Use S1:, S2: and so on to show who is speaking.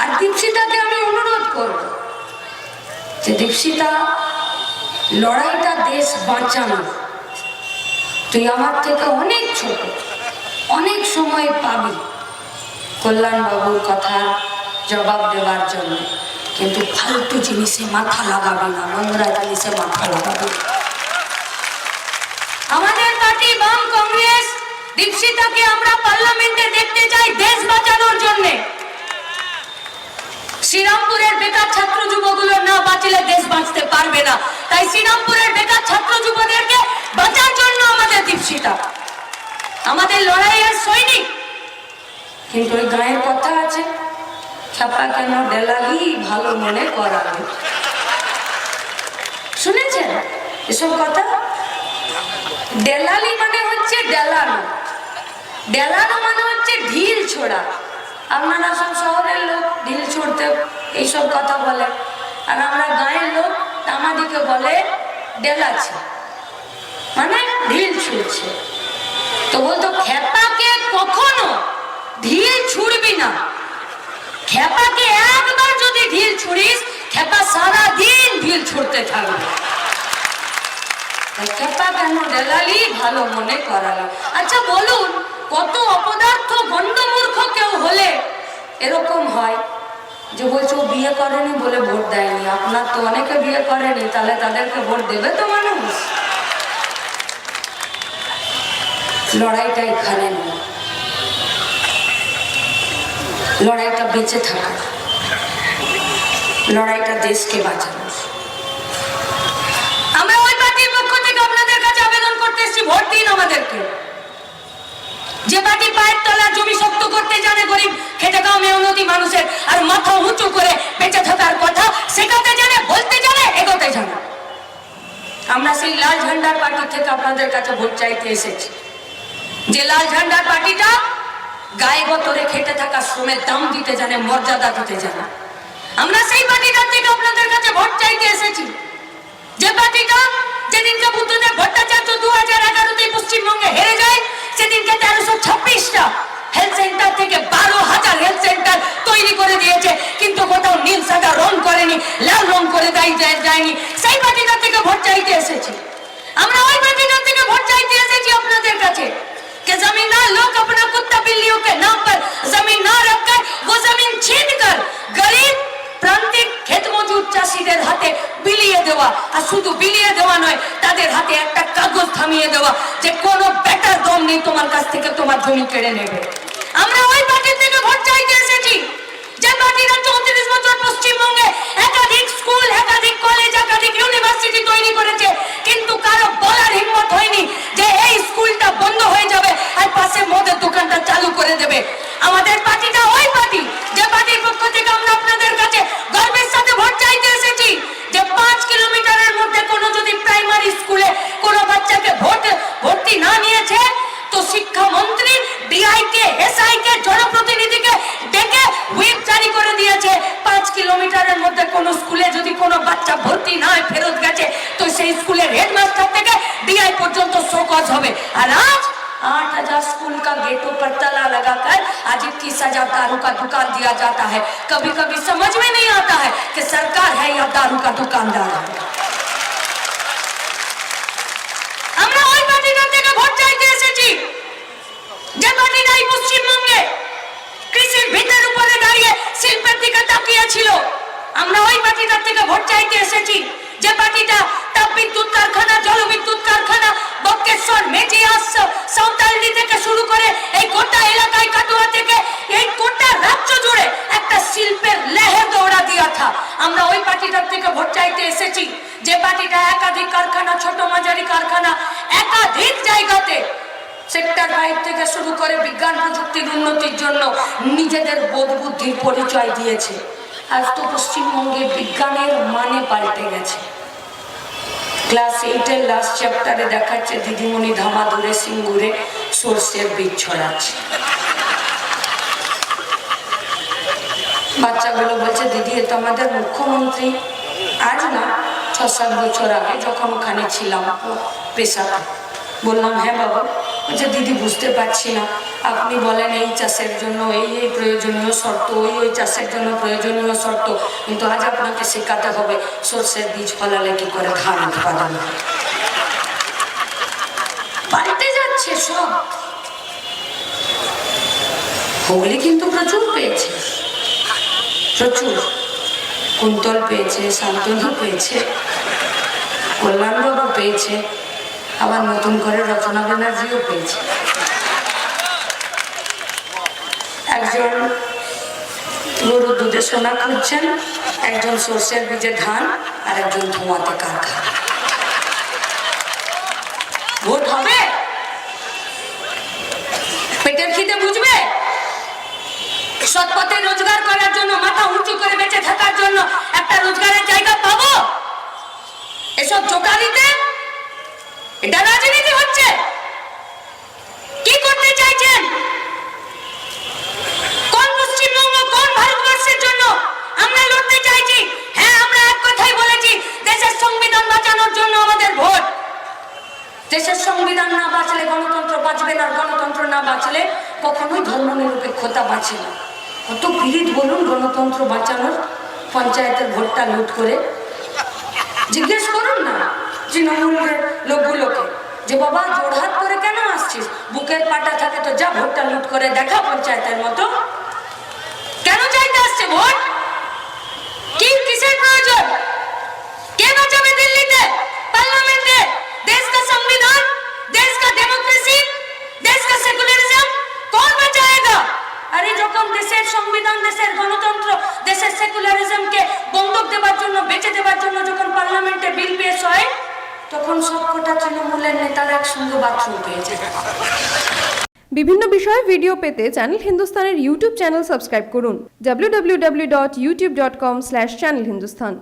S1: আর দীপশিতাকে আমি অনুরোধ করব যে দীপশিতা, লড়াইটা দেশ বাঁচানো। তুই আমার থেকে অনেক ছোট, অনেক সময় পাবি। কল্যাণবাবুর কথার জবাব দেওয়ার জন্য। কিন্তু ফালতু জিনিসে মাথা লাগাবি না, নোংরা জিনিসে মাথা লাগাবি আমাদের পার্টি বাম কংগ্রেস, দীপশিতাকে আমরা পার্লামেন্টে দেখতে চাই দেশ বাঁচানোর জন্যে। শ্রীরামপুরের বেকার ছাত্র যুবগুলো না বাঁচলে দেশ বাঁচতে পারবে না। তাই শ্রীরামপুরের বেকার ছাত্র যুবদেরকে বাঁচার জন্য আমাদের দীপশিতা। আমাদের লড়াইয়ের সৈনিক। কিন্তু ওই গায়ের কথা আছে। ছাপা কেন ডেলালি ভালো মনে করা শুনেছেন এসব কথা? ডেলালি মানে হচ্ছে ডেলানো ডেলানো মানে হচ্ছে ঢিল ছোড়া। আপনারা সব শহরের লোক ঢিল ছুড়তে এইসব কথা বলে। আর আমরা গাঁয়ের লোক আমাদিকে বলে ডেলাছে মানে ঢিল ছুড়ছে। তো বলতো, খেপাকে কখনো ঢিল ছুড়বি না। খেপাকে একবার যদি ঢিল ছুড়িস, খেপা সারা দিন ঢিল ছুড়তে থাকবে। খেপা কেন ভালো মনে করালো। আচ্ছা বলুন, কত অপদার্থ গণ্ডমূর্খ কেউ হলে এরকম হয়? যে বলছে, ও বিয়ে করেনি বলে ভোট দেয়নি। আপনার তো অনেকে বিয়ে করেনি, তাহলে তাদেরকে ভোট দেবে তো মানুষ? লড়াইটা এখানে লড়াইটা বেঁচে থাকা। লড়াইটা দেশকে বাঁচানো আমরা ওই পার্টির পক্ষ থেকে আপনাদের কাছে আবেদন করতে এসেছি ভোট দিন আমাদেরকে যে পার্টি পায়ের তলার জমি শক্ত করতে জানে গরিব খেটে খাওয়া মেহনতি মানুষের, আর মাথা উঁচু করে বেঁচে থাকার কথা শেখাতে জানে, বলতে জানে, এগোতে জানে। আমরা সেই লাল ঝান্ডার পার্টি থেকে আপনাদের কাছে ভোট চাইতে এসেছি। যে লাল ঝান্ডার পার্টিটা গায়ে গতরে খেটে থাকা শ্রমের দাম দিতে জানে, মর্যাদা দিতে জানে। আমরা সেই পার্টিটার থেকে আপনাদের কাছে ভোট চাইতে এসেছি। যে পার্টিটা যেদিনকে বুদ্ধদেব ভট্টাচার্য দু হাজার এগারোতে পশ্চিমবঙ্গে হেরে যায়, সেদিনকে তেরোশো ছাব্বিশটা হেলথ সেন্টার থেকে বারো হাজার হেলথ সেন্টার তৈরি করে দিয়েছে। কিন্তু কোথাও নীল সাদা রং করেনি, লাল রং করে দেয় যায়নি সেই পার্টিটার থেকে ভোট চাইতে এসেছি। আমরা ওই পার্টিটার থেকে ভোট চাইতে দেওয়া, আর শুধু বিলিয়ে দেওয়া নয়, তাদের হাতে একটা কাগজ থামিয়ে দেওয়া, যে কোনো বেটার দম নেই তোমার কাছ থেকে তোমার জমি কেড়ে নেবে। আমরা ওই পার্টির শিক্ষামন্ত্রী ডিআই কে এসআই কে জনপ্রতিনিধিকে ডেকে হুইপ জারি করে দিয়েছে পাঁচ কিলোমিটারের মধ্যে কোনো স্কুলে যদি কোনো বাচ্চা ভর্তি না হয় ফেরত গেছে তো সেই স্কুলের হেডমাস্টার থেকে ডিআই পর্যন্ত শোকজ হবে আর আজ आठ हजार स्कूल का गेटों पर ताला लगाकर आज इक्कीस हजार दारू का दुकान दिया जाता है कभी कभी समझ में नहीं आता है कि सरकार है या दारू का दुकानदार है আমরা ওই পার্টিটার থেকে ভোট চাইতে এসেছি। যে পার্টিটা তাপ বিদ্যুৎ কারখানা জলবিদ্যুৎ কারখানা, বক্কেশ্বর বক্রেশ্বর মেজিয়াস সাঁওতালডি থেকে শুরু করে এই গোটা এলাকায় কাটোয়া থেকে এই গোটা রাজ্য জুড়ে একটা শিল্পের লেহে দৌড়া দিয়া থা আমরা ওই পার্টিটার থেকে ভোট চাইতে এসেছি। যে পার্টিটা একাধিক কারখানা, ছোট মাঝারি কারখানা, একাধিক জায়গাতে সেক্টর ফাইভ থেকে শুরু করে বিজ্ঞান প্রযুক্তির উন্নতির জন্য নিজেদের বোধ বুদ্ধির পরিচয় দিয়েছে। আজ তো পশ্চিমবঙ্গে বিজ্ঞানের মানে পাল্টে গেছে। ক্লাস এইটের লাস্ট চ্যাপ্টারে দেখাচ্ছে দিদিমণি ধামাদুরে সিঙ্গুরে সর্ষের বীজ ছড়াচ্ছে। বাচ্চাগুলো বলছে, দিদি তো আমাদের মুখ্যমন্ত্রী। আজ না ছ সাত বছর আগে যখন ওখানে ছিলাম পেশাতে বললাম হ্যাঁ বাবা বলছে দিদি বুঝতে পারছি না। আপনি বলেন এই চাষের জন্য এই এই প্রয়োজনীয় শর্ত, ওই ওই চাষের জন্য প্রয়োজনীয় শর্ত। কিন্তু আজ আপনাকে শেখাতে হবে, সর্ষের বীজ ফলালে কি করে ধান উৎপাদন। পাল্টে যাচ্ছে সব। হুগলি কিন্তু প্রচুর পেয়েছে। প্রচুর। কুন্তল পেয়েছে শান্তনু পেয়েছে কল্যাণবাবু পেয়েছে। আবার নতুন করে রচনা ব্যানার্জিও পেয়েছে। একজন গরুর দুধে সোনা খুঁজছেন, একজন সর্ষের বীজে ধান, আর একজন ধোঁয়াতে কারখানা ভোট হবে? পেটের খিদে বুঝবে? সৎ পথে রোজগার করার জন্য, মাথা উঁচু করে বেঁচে থাকার জন্য একটা রোজগারের জায়গা পাবো? এসব চোকালিতে এটা রাজনীতি হচ্ছে। কি করতে চাইছেন? কোন পশ্চিমবঙ্গ, কোন ভারতবর্ষের জন্য আমরা লড়তে চাইছি? হ্যাঁ আমরা এক কথাই বলেছি, দেশের সংবিধান বাঁচানোর জন্য আমাদের ভোট। দেশের সংবিধান না বাঁচলে গণতন্ত্র বাঁচবে না গণতন্ত্র না বাঁচলে কখনোই ধর্মনিরপেক্ষতা বাঁচে না। কত পীড়িত বলুন, গণতন্ত্র বাঁচানোর পঞ্চায়েতের ভোটটা লুট করে। জিজ্ঞেস করুন না। তৃণমূলের লোকগুলোকে যে বাবা জোড়হাত করে কেন আসছিস বুকের পাটা থাকে তো যা ভোটটা লুট করে দেখা পঞ্চায়েতের মতো কেন চাইতে আসছে ভোট কি কিসের প্রয়োজন কে বাঁচাবে দিল্লিতে পার্লামেন্টে देश का संविधान देश का डेमोक्रेसी देश का सेकुलरिज्म कौन बचाएगा আরে যখন দেশের সংবিধান দেশের গণতন্ত্র দেশের সেকুলারিজমকে বন্ধক দেওয়ার জন্য বেঁচে দেওয়ার জন্য যখন পার্লামেন্টে বিল পেশ হয় তখন সবকটা তৃণমূলের নেতারা একসঙ্গে বাথরুম পেয়েছে।
S2: বিভিন্ন বিষয়ে ভিডিও পেতে চ্যানেল হিন্দুস্তানের ইউটিউব চ্যানেল সাবস্ক্রাইব করুন। www.youtube.com/channelhindustan